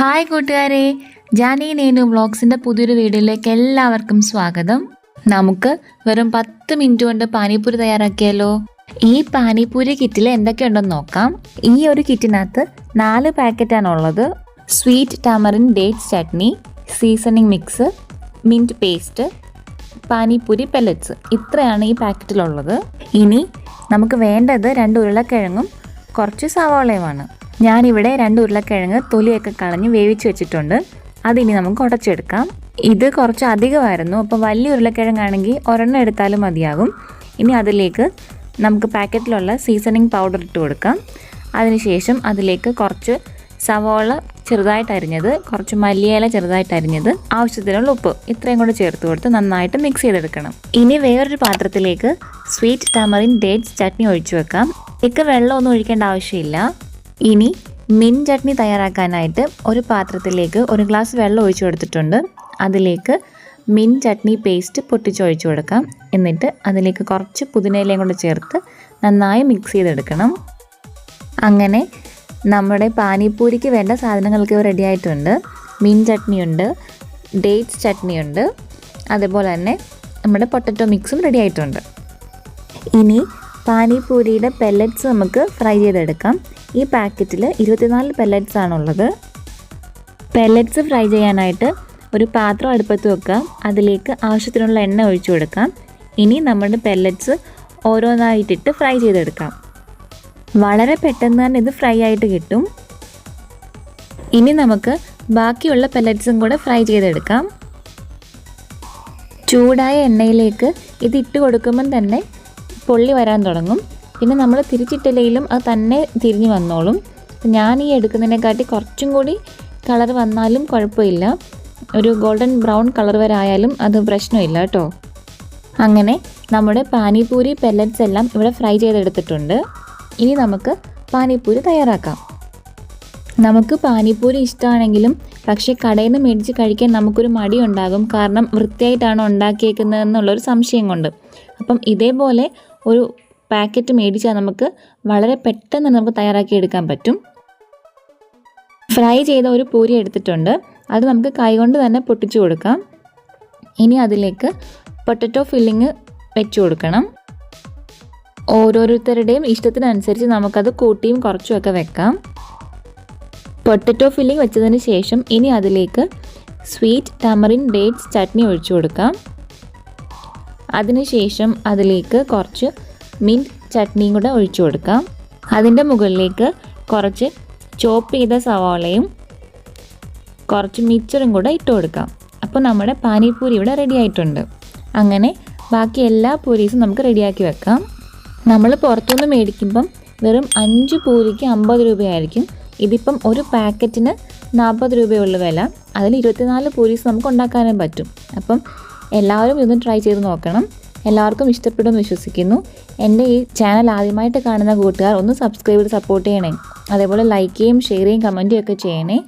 Hi കൂട്ടുകാരെ ജാനി നേനു വ്ളോഗ്സിന്റെ പുതിയൊരു വീഡിയോയിലേക്ക് എല്ലാവർക്കും സ്വാഗതം. നമുക്ക് വെറും പത്ത് മിനിറ്റ് കൊണ്ട് പാനിപ്പൂരി തയ്യാറാക്കിയാലോ? ഈ പാനിപ്പൂരി കിറ്റിൽ എന്തൊക്കെയുണ്ടെന്ന് നോക്കാം. ഈ ഒരു കിറ്റിനകത്ത് നാല് പാക്കറ്റാണുള്ളത്. Sweet tamarind date chutney seasoning mix mint paste panipuri pellets ഇത്രയാണ് ഈ പാക്കറ്റിലുള്ളത്. ഇനി നമുക്ക് വേണ്ടത് രണ്ട് ഉരുളക്കിഴങ്ങും കുറച്ച് സവാളയുമാണ്. ഞാനിവിടെ രണ്ട് ഉരുളക്കിഴങ്ങ് തൊലിയൊക്കെ കളഞ്ഞ് വേവിച്ച് വെച്ചിട്ടുണ്ട്. അതിനി നമുക്ക് ഉടച്ചെടുക്കാം. ഇത് കുറച്ച് അധികമായിരുന്നു. അപ്പോൾ വലിയ ഉരുളക്കിഴങ്ങാണെങ്കിൽ ഒരെണ്ണം എടുത്താലും മതിയാകും. ഇനി അതിലേക്ക് നമുക്ക് പാക്കറ്റിലുള്ള സീസണിങ് പൗഡർ ഇട്ട് കൊടുക്കാം. അതിനുശേഷം അതിലേക്ക് കുറച്ച് സവോള ചെറുതായിട്ട് അരിഞ്ഞത് കുറച്ച് മല്ലിയില ചെറുതായിട്ട് അരിഞ്ഞത് ആവശ്യത്തിനുള്ള ഉപ്പ് ഇത്രയും കൂടെ ചേർത്ത് കൊടുത്ത് നന്നായിട്ട് മിക്സ് ചെയ്തെടുക്കണം. ഇനി വേറൊരു പാത്രത്തിലേക്ക് സ്വീറ്റ് ടാമറിൻ ഡേറ്റ്സ് ചട്നി ഒഴിച്ചു വെക്കാം. ഇക്ക് വെള്ളമൊന്നും ഒഴിക്കേണ്ട ആവശ്യമില്ല. ഇനി മിൻ ചട്നി തയ്യാറാക്കാനായിട്ട് ഒരു പാത്രത്തിലേക്ക് ഒരു ഗ്ലാസ് വെള്ളം ഒഴിച്ചു കൊടുത്തിട്ടുണ്ട്. അതിലേക്ക് മിൻ ചട്നി പേസ്റ്റ് പൊട്ടിച്ചൊഴിച്ചു കൊടുക്കാം. എന്നിട്ട് അതിലേക്ക് കുറച്ച് പുതിനയിലയും കൊണ്ട് ചേർത്ത് നന്നായി മിക്സ് ചെയ്തെടുക്കണം. അങ്ങനെ നമ്മുടെ പാനിപ്പൂരിക്ക് വേണ്ട സാധനങ്ങൾക്ക് റെഡി ആയിട്ടുണ്ട്. മീൻ ചട്നിയുണ്ട് ഡേറ്റ്സ് ചട്നിയുണ്ട് അതുപോലെ തന്നെ നമ്മുടെ പൊട്ടറ്റോ മിക്സും റെഡി ആയിട്ടുണ്ട്. ഇനി പാനിപ്പൂരിയുടെ പെല്ലറ്റ്സ് നമുക്ക് ഫ്രൈ ചെയ്തെടുക്കാം. ഈ പാക്കറ്റിൽ ഇരുപത്തിനാല് പെല്ലറ്റ്സ് ആണുള്ളത്. പെല്ലറ്റ്സ് ഫ്രൈ ചെയ്യാനായിട്ട് ഒരു പാത്രം അടുപ്പത്ത് വെക്കാം അതിലേക്ക് ആവശ്യത്തിനുള്ള എണ്ണ ഒഴിച്ചു കൊടുക്കാം. ഇനി നമ്മുടെ പെല്ലറ്റ്സ് ഓരോന്നായിട്ടിട്ട് ഫ്രൈ ചെയ്തെടുക്കാം. വളരെ പെട്ടെന്ന് തന്നെ ഇത് ഫ്രൈ ആയിട്ട് കിട്ടും. ഇനി നമുക്ക് ബാക്കിയുള്ള പെല്ലറ്റ്സും കൂടെ ഫ്രൈ ചെയ്തെടുക്കാം. ചൂടായ എണ്ണയിലേക്ക് ഇത് ഇട്ട് കൊടുക്കുമ്പം തന്നെ പൊള്ളി വരാൻ തുടങ്ങും. പിന്നെ നമ്മൾ തിരിച്ചിട്ടില്ലെങ്കിലും അത് തന്നെ തിരിഞ്ഞു വന്നോളും. ഞാൻ ഈ എടുക്കുന്നതിനെക്കാട്ടി കുറച്ചും കൂടി കളർ വന്നാലും കുഴപ്പമില്ല. ഒരു ഗോൾഡൻ ബ്രൗൺ കളർ വരായാലും അത് പ്രശ്നമില്ല കേട്ടോ. അങ്ങനെ നമ്മുടെ പാനിപൂരി പെല്ലറ്റ്സ് എല്ലാം ഇവിടെ ഫ്രൈ ചെയ്തെടുത്തിട്ടുണ്ട്. ഇനി നമുക്ക് പാനിപൂരി തയ്യാറാക്കാം. നമുക്ക് പാനിപൂരി ഇഷ്ടമാണെങ്കിലും പക്ഷേ കടയിൽ നിന്ന് മേടിച്ച് കഴിക്കാൻ നമുക്കൊരു മടി ഉണ്ടാകും. കാരണം വൃത്തിയായിട്ടാണോ ഉണ്ടാക്കിയേക്കുന്നത് എന്നുള്ളൊരു സംശയം കൊണ്ട്. അപ്പം ഇതേപോലെ ഒരു പാക്കറ്റ് മേടിച്ചാൽ നമുക്ക് വളരെ പെട്ടെന്ന് നമുക്ക് തയ്യാറാക്കി എടുക്കാൻ പറ്റും. ഫ്രൈ ചെയ്ത ഒരു പൂരി എടുത്തിട്ടുണ്ട്. അത് നമുക്ക് കൈകൊണ്ട് തന്നെ പൊട്ടിച്ചു കൊടുക്കാം. ഇനി അതിലേക്ക് പൊട്ടറ്റോ ഫില്ലിങ് വെച്ച് കൊടുക്കണം. ഓരോരുത്തരുടെയും ഇഷ്ടത്തിനനുസരിച്ച് നമുക്കത് കൂട്ടിയും കുറച്ചുമൊക്കെ വെക്കാം. പൊട്ടറ്റോ ഫില്ലിംഗ് വെച്ചതിന് ശേഷം ഇനി അതിലേക്ക് സ്വീറ്റ് ടമറിൻ ഡേറ്റ്സ് ചട്നി ഒഴിച്ചു കൊടുക്കാം. അതിനുശേഷം അതിലേക്ക് കുറച്ച് മിന്റ് ചട്നിയും കൂടെ ഒഴിച്ചു കൊടുക്കാം. അതിന്റെ മുകളിലേക്ക് കുറച്ച് ചോപ്പ് ചെയ്ത സവാളയും കുറച്ച് മിച്ചറും കൂടെ ഇട്ട് കൊടുക്കാം. അപ്പോൾ നമ്മുടെ പാനിപ്പൂരി ഇവിടെ റെഡി ആയിട്ടുണ്ട്. അങ്ങനെ ബാക്കി എല്ലാ പൂരീസും നമുക്ക് റെഡിയാക്കി വെക്കാം. നമ്മൾ പുറത്തുനിന്ന് മേടിക്കുമ്പം വെറും അഞ്ച് പൂരിക്ക് അമ്പത് രൂപയായിരിക്കും. ഇതിപ്പം ഒരു പാക്കറ്റിന് നാൽപ്പത് രൂപയുള്ള വില. അതിൽ ഇരുപത്തിനാല് പൂരീസ് നമുക്ക് ഉണ്ടാക്കാനും പറ്റും. അപ്പം എല്ലാവരും ഇതൊന്ന് ട്രൈ ചെയ്ത് നോക്കണം. എല്ലാവർക്കും ഇഷ്ടപ്പെടുമെന്ന് വിശ്വസിക്കുന്നു. എന്റെ ഈ ചാനൽ ആദ്യമായിട്ട് കാണുന്ന കൂട്ടുകാർ ഒന്ന് സബ്സ്ക്രൈബ് ചെയ്ത് സപ്പോർട്ട് ചെയ്യണേ. അതേപോലെ ലൈക്ക് ചെയ്യും ഷെയർ ചെയ്യും കമന്റും ഒക്കെ ചെയ്യണേ.